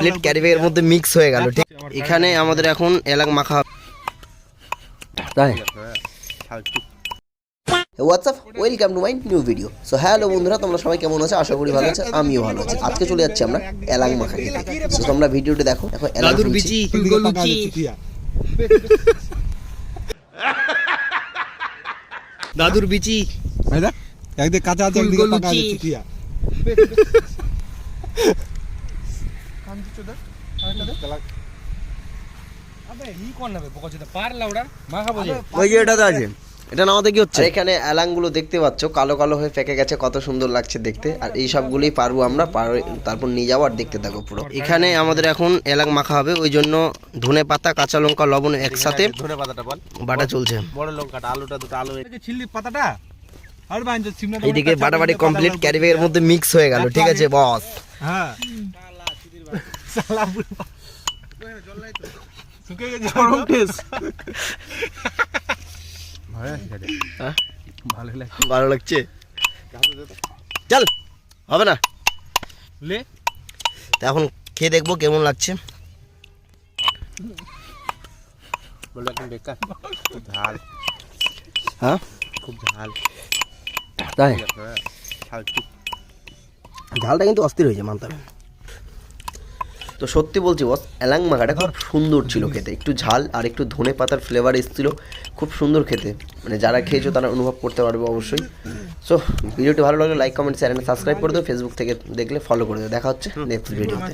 Plate carry ব্যাগের মধ্যে mix হয়ে গেল ঠিক? এখানে আমাদের এখন এলাক মাখা হবে। তাই? WhatsApp welcome to my new video so hello বন্ধুরা তোমরা সবাই কেমন আছো? আশা করি ভালো আছো আমিও ভালো আছি। আজকে চলে যাচ্ছি আমরা এলাং মাখা খেতে। সো তোমরা ভিডিওটা দেখো। দেখো এলাং। বিচি দাদুর বিচি। একদিকে কাঁচা আছে একদিকে পাকা আছে এটা তো আছে। নামাতে কি হচ্ছে? এখানে এলাংগুলো দেখতে পাচ্ছ কালো কালো হয়ে ফেকে গেছে কত সুন্দর লাগছে দেখতে। আর এই সবগুলোই পারব আমরা তারপর নিয়ে যাব আর দেখতে থাকো পুরো। এখানে আমাদের এখন এলাং মাখা হবে ওই জন্য ধনে পাতা কাঁচা লঙ্কা লবণ একসাথে ধনে পাতাটা বাটা চলছে। বড় লঙ্কাটা আলুটা দুটো আলু ছিলি পাতাটা আর বাইন এইদিকে বাটাবাটি কমপ্লিট ক্যারি ব্যাগের মধ্যে মিক্স হয়ে গেল ঠিক আছে বস। হ্যাঁ। সালা বুড়ো শুকে গেছে গরম টেস্ট ভালো লাগছে। চল হবে না। লে। তো এখন খেয়ে দেখব কেমন লাগছে। বেকার। খুব ঝাল। হ্যাঁ? খুব ঝাল। তাই? ঝালটা কিন্তু অস্থির হয়েছে মানতে হবে। তো সত্যি বলছি বস অ্যালাং মাখাটা খুব সুন্দর ছিল খেতে। একটু ঝাল আর একটু ধনে পাতার ফ্লেভার এসেছিল। খুব সুন্দর খেতে। মানে যারা খেয়েছো তারা অনুভব করতে পারবে অবশ্যই। সো ভিডিওটি ভালো লাগলে লাইক কমেন্ট চ্যানেল সাবস্ক্রাইব করে দেবো ফেসবুক থেকে দেখলে ফলো করে দেবো দেখা হচ্ছে নেক্সট ভিডিওতে